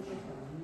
Thank you.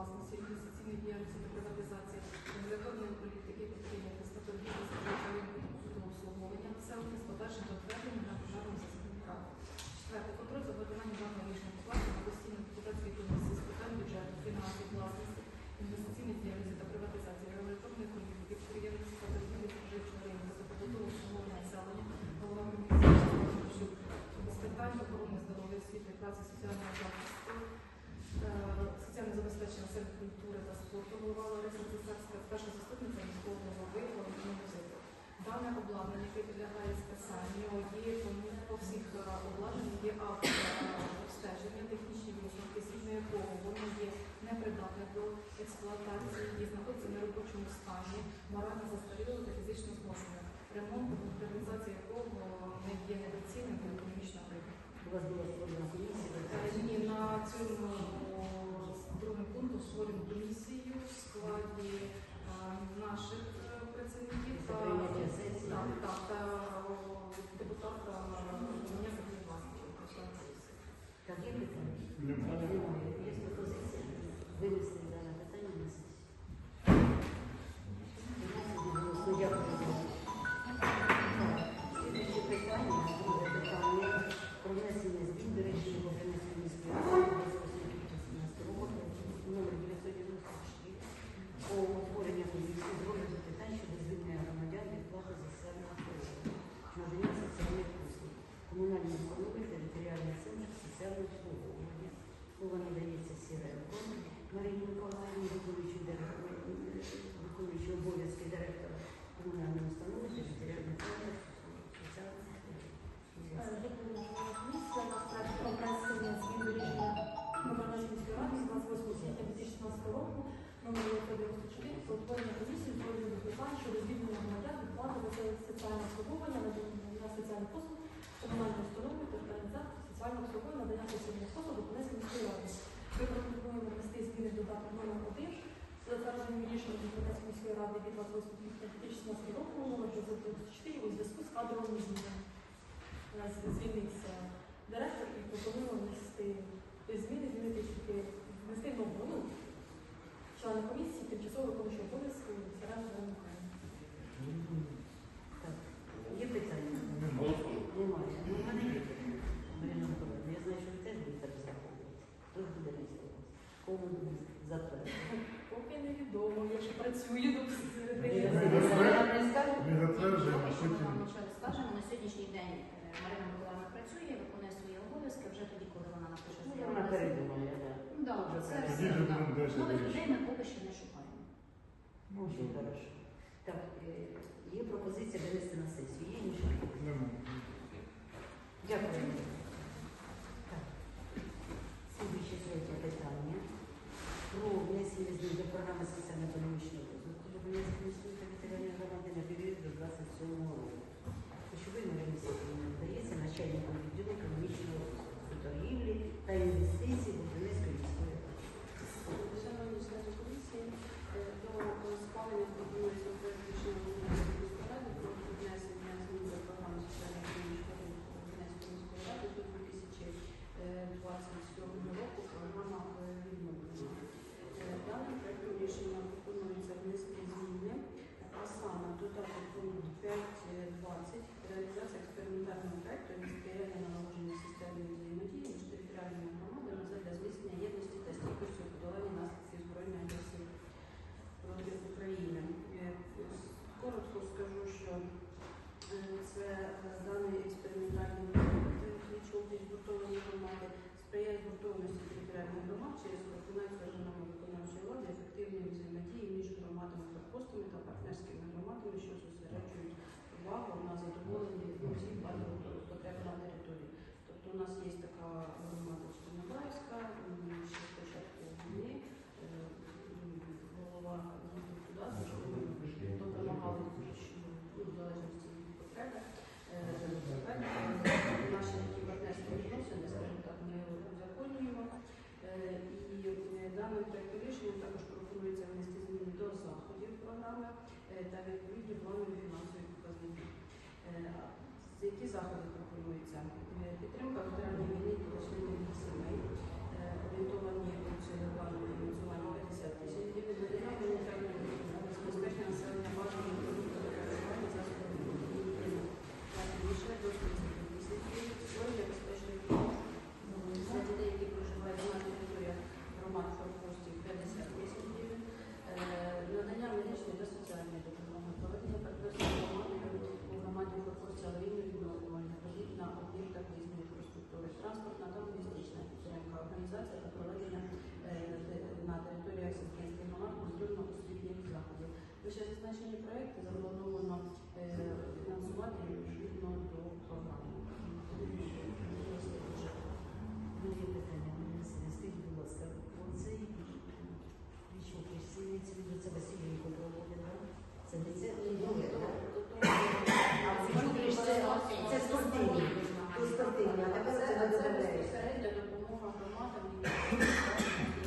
vlastne si, si neviem, si to treba формувала Лариса перша заступниця міського голови Музику. Дане обладнання, яке підлягає списанню, є по всіх е, обладнаннях є автор е, обстеження, технічні висновки, згідно якого воно є непридатне до експлуатації, і знаходиться на робочому стані, морально застаріло та фізично зношене. Ремонт, модернізація якого не є недоцільним та економічно прибутку. У вас була створена комісія? Е, ні, на цьому другому пункту створено комісію складі е, наших е, працівників. Сесії. та соціального обслуговування, надання соціальних послуг, комунальної установи та організації соціального обслуговування, надання соціальних послуг до понесення співради. Ми пропонуємо внести зміни додаток номер 1 затвердженим рішенням Донецької міської ради від 28 квітня 2016 року номер 934 у зв'язку з кадровими змінами. Е, звільнився директор і пропонуємо внести зміни, змінити тільки внести нову члени комісії, тимчасово виконуючого обов'язку, серед сьогоднішній день е, Марина Миколаївна працює, виконує свої обов'язки вже тоді, коли вона напише ну, свою Вона передумає, так. Да, ну, це все. Нових людей ми поки що не шукаємо. Дуже хорошо. Так, е, є пропозиція винести на сесію. Є нічого? Дякую. Так. Слідуюче третє питання про внесення змін до програми соціально-економічного е, та відповідні планові фінансові показники. Е, Які заходи пропонуються? Е, Підтримка ветеранів війни та членів їх сімей, е, орієнтовані обсяги плану фінансування 50 тисяч гривень, надання гуманітарної допомоги, забезпечення населення базовим продуктом харчування, засобами гігієни та більше до 30 тисяч гривень, створення безпечної умов для дітей, які проживають на територіях громад форпостів 50 тисяч гривень, Е, надання медичної та соціальної допомоги, проведення партнерської громадою у громаді форпості аварійно відновлювальних робіт на об'єктах різної інфраструктури, транспортна та логістична підтримка, організація та проведення е, те- на територіях сільських громад культурно-освітніх заходів. Вище зазначені проекти заплановано е, фінансувати відповідно до програми. Друге питання винесення. Скажіть, будь ласка, оцей вічок присінеться від це Васильєнко проводить, так? Це не це не друге, так? А це ж це, це спортивні. Це спортивні, а тепер це Це не це додається. безпосередньо допомога громадам.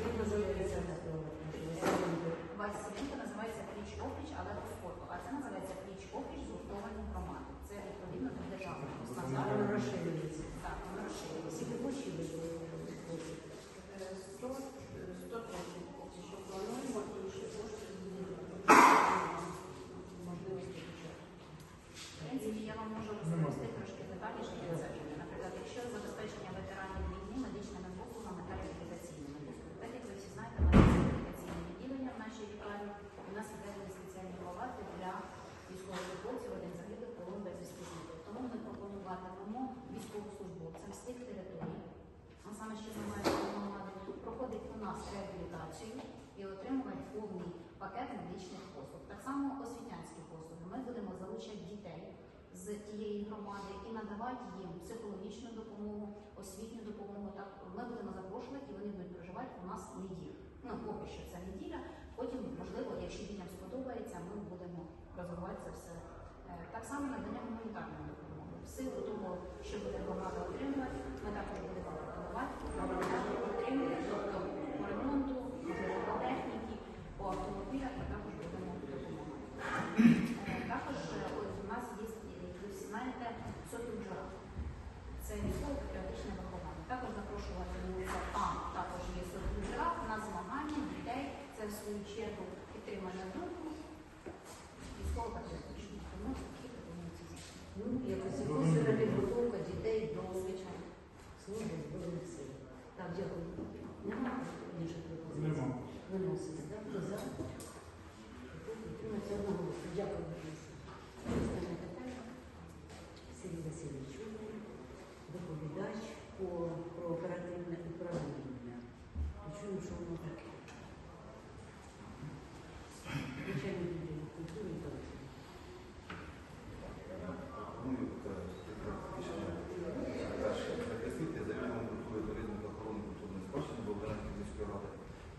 Як називається ця програма? Васильєнко. Василенко називається пліч опліч, але по спорту. А це називається пліч опліч згуртовані громади. Це відповідно до державного Воно стандарта. розширюється. Так, воно розширюється. Скільки площі ви хлопці? Е, 100, е, 130 поки що плануємо і ще кошти можливості бюджету. В принципі, я вам можу розповісти трошки детальніше, як це живе. Наприклад, якщо забезпечення ветеранів війни медичними послугами та реабілітаційними послугами. Так як ви всі знаєте, у нас є реабілітаційне відділення в нашій лікарні. У нас є певні спеціальні палати для військовослужбовців, один загиблих полон безвісти зниклих. Тому ми пропонуватимемо військовослужбовцям з тих територій, а саме що немає громади, проходить у нас реабілітацію і отримувати повний пакет медичних послуг. Так само освітянські послуги. Ми будемо залучати дітей з тієї громади і надавати їм психологічну допомогу, освітню допомогу. Так ми будемо запрошувати, і вони будуть проживати у нас неділю. Ну поки що це неділя. Потім, можливо, якщо дітям сподобається, ми будемо розвивати це все. Е, Так само надання гуманітарної допомоги. В силу того, що буде громада отримувати, ми також будемо пропонувати гуманітарну підтримку, тобто по ремонту, можливо, по техніці, по автомобілях ми також будемо допомагати. Е, Також е, от у нас є, е, ви всі знаєте, сотні бджола. Це військово-патріотичне виховання. Також запрошуватимуться там також є сотні бджола на змагання дітей. Це в свою чергу. Тому такі пропонуються заходи. Ну, якось атмосфера підготовка дітей до Звичайно. служби збройних сил. Так, дякую. Нема інших пропозицій? Нема. Виноситься, так? За? Підтримується одноголосно. Дякую, Борис. Останнє питання. Сергій Васильович, ви доповідач по, про оперативне управління. Ми чуємо, що воно таке. Звичайно, відділу культури і туризму. Пропоную е, рішення перше захистити за відомим культури туризму та охорони культурної спадщини Богданської міської ради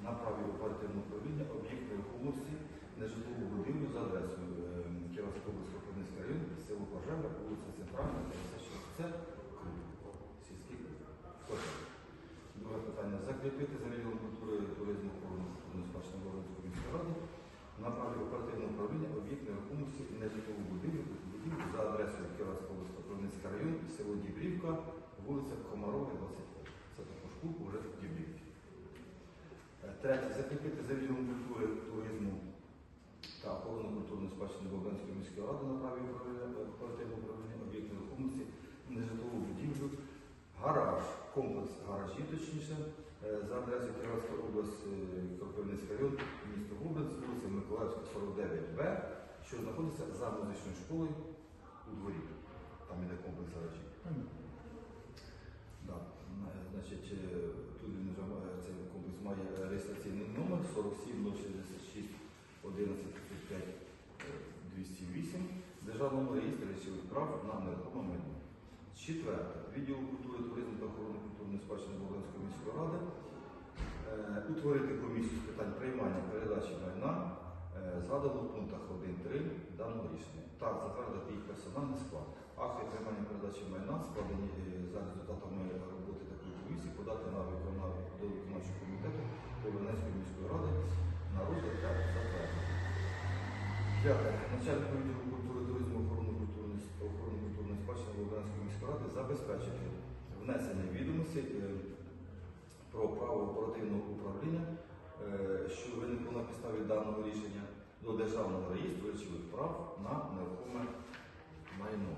на праві оперативного управління об'єкт нерухомості нежитлову будівлю за адресою е, Кіровського області Кропивницький район, село Пожежа, вулиця Центральна, 56 це клуб сільський клуб. Друге питання. Закріпити за відділом культури туризму охорони культурної спадщини Богданської міської ради на праві оперативного управління об'єкт нерухомості нежитлову будівлю будівлю за адресою Кіровського області Кропивницький район, село Дібрівка, вулиця Комарова, 25. Це також клуб уже в Дібрівці. Е, Третє. Закріпити за відділом культури, туризму та охорони культурної спадщини Богданської міської ради на праві оперативного управління об'єкт нерухомості нежитлову будівлю, гараж, комплекс гаражів, точніше, е, за адресою Кіровська область, е, Кропивницький район, місто Губець, вулиця Миколаївська, 49Б, що знаходиться за музичною школою у дворі. Там іде комплекс гаражів. Да. е, Значить, тут він вже цей комплекс має реєстраційний номер 47 066 11 35 208 в Державному реєстрі речових прав на нерухоме майно. Четверте. Відділ культури, туризму та охорони культурної спадщини Богданської міської ради е, утворити комісію з питань приймання передачі майна е, згадано в пунктах 1.3 даного рішення та затвердити їх персональний склад. Акти приймання передачі майна складені е, за результатами роботи такої комісії, подати на виконавчого комітету Полонецької міської ради на розгляд та затвердження. Начальник відділу культури, туризму, охорони культурної охорони культурної спадщини Володимирської міської ради забезпечити внесення відомостей е, про право оперативного управління, е, що виникло на підставі даного рішення до державного реєстру речових прав на нерухоме майно.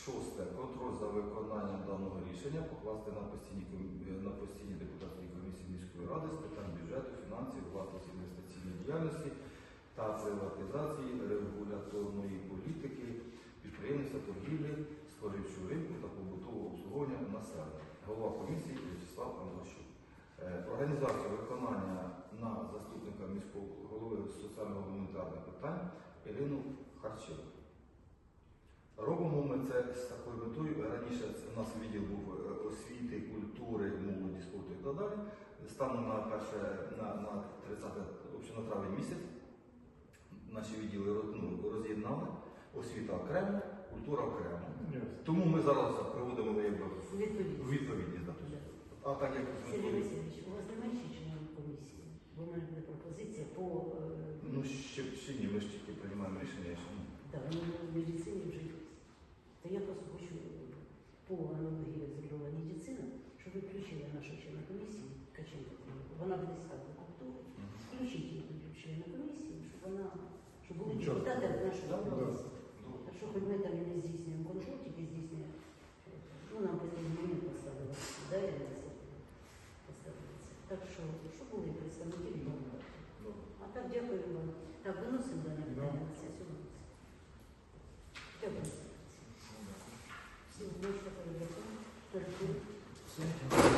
Шосте. Контроль за виконанням даного рішення покласти на постійні, е, на постійні депутатські комісії міської ради з питань бюджету, фінансів, власності інвестиційної діяльності та приватизації регуляторної політики, підприємництва, торгівлі, споживчого ринку та побутового обслуговування населення. Голова комісії Вячеслав Андрощук. Е, Організацію виконання на заступника міського голови соціально-гуманітарних питань Ірину Харчеву. Робимо ми це з такою метою. Раніше у нас відділ був е, освіти, культури, молоді, спорту і так далі. Станом на перше на, на 30 общем, на травень місяць наші відділи ну, роз'єднали. Освіта окремо, культура окремо. Тому ми зараз приводимо якби в Відповідь. відповідність. да. А так як Сергій Васильович, у вас немає ще членів комісії? Бо в мене буде пропозиція по е, ну ще, ще ні, ми ж тільки приймаємо рішення. Ще, ні. да, ну, в медицині вже є. То я просто хочу е, по аналогії з Львова медицина, щоб ви включили нашу члена комісії Каченко. Вона буде стати культури. Включіть її як члена комісії, щоб вона, щоб були Участь. депутати нашого області. А що хоч ми там і не здійснюємо контроль, тільки здійснюємо. Ну, нам потрібно не поставили, да, і нас поставилися. Так що, що були представники ну, Львова. Ну. А так дякую вам. Так, виносимо до них на сесію. Дякую. Всім більше передбачення. Перекурить.